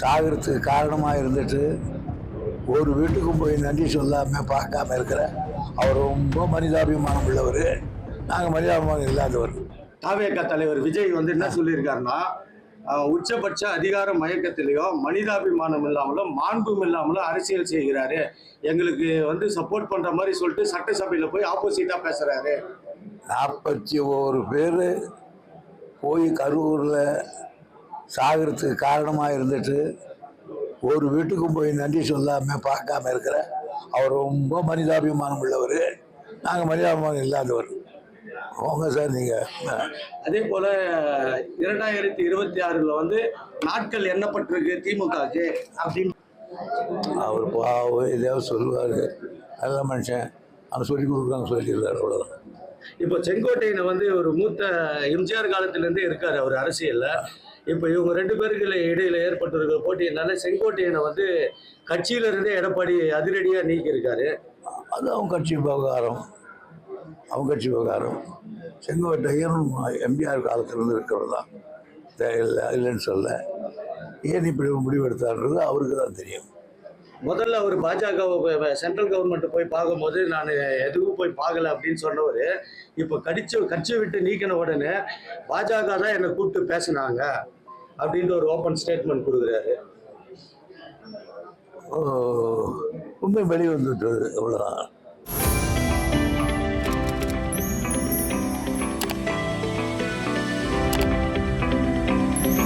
சாகிறதுக்கு காரணமாக இருந்துட்டு ஒரு வீட்டுக்கும் போய் நன்றி சொல்லாமல் பார்க்காம இருக்கிற அவர் ரொம்ப மனிதாபிமானம் உள்ளவர். நாங்கள் மனிதாபிமானம் இல்லாதவர். தாவேக தலைவர் விஜய் வந்து என்ன சொல்லியிருக்காருன்னா உச்சபட்ச அதிகார மயக்கத்திலையும் மனிதாபிமானம் இல்லாமலும் மாண்பும் இல்லாமலும் அரசியல் செய்கிறாரு. எங்களுக்கு வந்து சப்போர்ட் பண்ற மாதிரி சொல்லிட்டு சட்டசபையில போய் ஆப்போசிட்டா பேசுறாரு. நாற்பத்தி ஒரு பேர் போய் கரூரில் சாகிறதுக்கு காரணமாக இருந்துட்டு ஒரு வீட்டுக்கும் போய் நன்றி சொல்லாமல் பார்க்காம இருக்கிற அவர் ரொம்ப மனிதாபிமானம் உள்ளவர். நாங்கள் மனிதாபிமானம் இல்லாதவர். போங்க சார் நீங்கள் அதே போல இரண்டாயிரத்தி இருபத்தி ஆறுல வந்து நாட்கள் எண்ணப்பட்டிருக்கு திமுகவுக்கு அப்படின்னு. அவர் பாவம் எதையாவது சொல்லுவார். நல்ல மனுஷன். அவன் சொல்லி கொடுக்குறாங்க சொல்லிடுறாரு அவ்வளோதான் இப்போ செங்கோட்டையனை வந்து ஒரு மூத்த எம்ஜிஆர் காலத்துல இருந்தே இருக்காரு அவர் அரசியல்ல. இப்போ இவங்க ரெண்டு பேருக்கு இடையில ஏற்பட்டிருக்கிற போட்டியினால செங்கோட்டையனை வந்து கட்சியிலிருந்தே எடப்பாடி அதிரடியாக நீக்கியிருக்காரு. அது அவங்க கட்சி விவகாரம் அவங்க கட்சி விவகாரம் செங்கோட்டையன் எம்ஜிஆர் காலத்திலிருந்து இருக்கிறது தான்? இல்லை இல்லைன்னு சொல்ல. ஏன் இப்படி முடிவெடுத்தான்றது அவருக்கு தான் தெரியும். முதல்ல அவர் பாஜக சென்ட்ரல் கவர்மெண்ட் போய் பார்க்கும்போது நான் எதுவும் போய் பார்க்கல அப்படின்னு சொன்னவர் இப்போ கடிச்சு கட்சியை விட்டு நீக்கின உடனே பாஜக தான் என்னை கூப்பிட்டு பேசினாங்க அப்படின்ற ஒரு ஓப்பன் ஸ்டேட்மெண்ட் கொடுக்குறாரு. ஓ, உண்மை வெளிவந்துட்டு அவ்வளோதான்